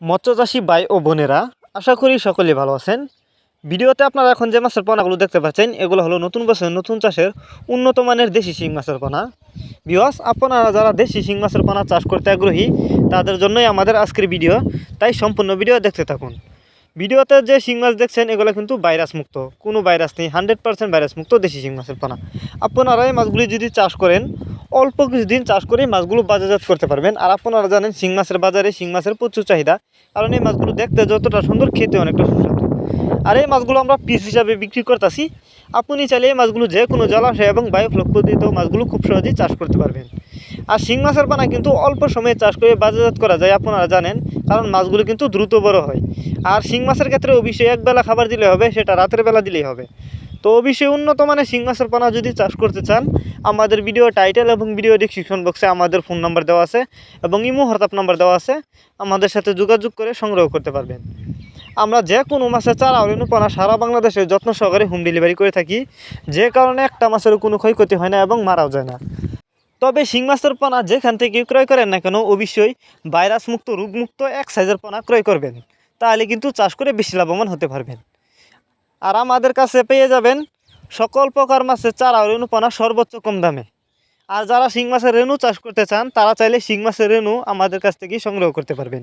মৎস্যচাষী ভাই ও বোনেরা, আশা করি সকলে ভালো আছেন। ভিডিওতে আপনারা এখন যে মাছের পোনাগুলো দেখতে পাচ্ছেন, এগুলো হলো নতুন বছর নতুন চাষের উন্নত মানের দেশি শিং মাছের পোনা। বিহস আপনারা যারা দেশি শিং মাছের পোনা চাষ করতে আগ্রহী, তাদের জন্যই আমাদের আজকের ভিডিও। তাই সম্পূর্ণ ভিডিও দেখতে থাকুন। ভিডিওতে যে শিং মাছ দেখছেন, এগুলো কিন্তু ভাইরাস মুক্ত। কোনো ভাইরাস নেই হান্ড্রেড পার্সেন্ট ভাইরাস মুক্ত দেশি শিং মাছের পোনা। আপনারা এই মাছগুলি যদি চাষ করেন অল্প কিছুদিন চাষ করে মাছগুলো বাজারজাত করতে পারবেন। আর আপনারা জানেন, শিং মাছের বাজারে শিং মাছের প্রচুর চাহিদা। কারণ এই মাছগুলো দেখতে যতটা সুন্দর, খেতে অনেকটা সুস্বাদু। আর এই মাছগুলো আমরা পিস হিসাবে বিক্রি করতেছি। আপনি চাইলে এই মাছগুলো যে কোনো জলাশয় এবং বায়ুফ্লক পদ্ধতিত মাছগুলো খুব সহজেই চাষ করতে পারবেন। আর শিং মাছের পানা কিন্তু অল্প সময়ে চাষ করে বাজারজাত করা যায়, আপনারা জানেন। কারণ মাছগুলো কিন্তু দ্রুত বড় হয়। আর শিং মাছের ক্ষেত্রে অবশ্যই একবেলা খাবার দিলে হবে, সেটা রাতের বেলা দিলেই হবে। তো অবশ্যই উন্নত মানের মাছের পানা যদি চাষ করতে চান, আমাদের ভিডিও টাইটেল এবং ভিডিও ডিসক্রিপশন বক্সে আমাদের ফোন নাম্বার দেওয়া আছে এবং ইমো হোয়াটসঅ্যাপ নাম্বার দেওয়া আছে। আমাদের সাথে যোগাযোগ করে সংগ্রহ করতে পারবেন। আমরা যে কোনো মাছের চারা অনুপানা সারা বাংলাদেশে যত্ন সহকারে হোম ডেলিভারি করে থাকি। যে কারণে একটা মাছের কোনো ক্ষয়ক্ষতি হয় না এবং মারাও যায় না। তবে শিং মাছের পোনা যেখান থেকে ক্রয় করেন না কেন, অবশ্যই ভাইরাস মুক্ত রোগমুক্ত এক সাইজের পোনা ক্রয় করবেন। তাহলে কিন্তু চাষ করে বেশি লাভবান হতে পারবেন। আর আমাদের কাছে পেয়ে যাবেন সকল প্রকার মাছের চারা রেণু পানা সর্বোচ্চ কম দামে। আর যারা শিং মাছের রেণু চাষ করতে চান, তারা চাইলে শিং মাছের রেণু আমাদের কাছ থেকেই সংগ্রহ করতে পারবেন।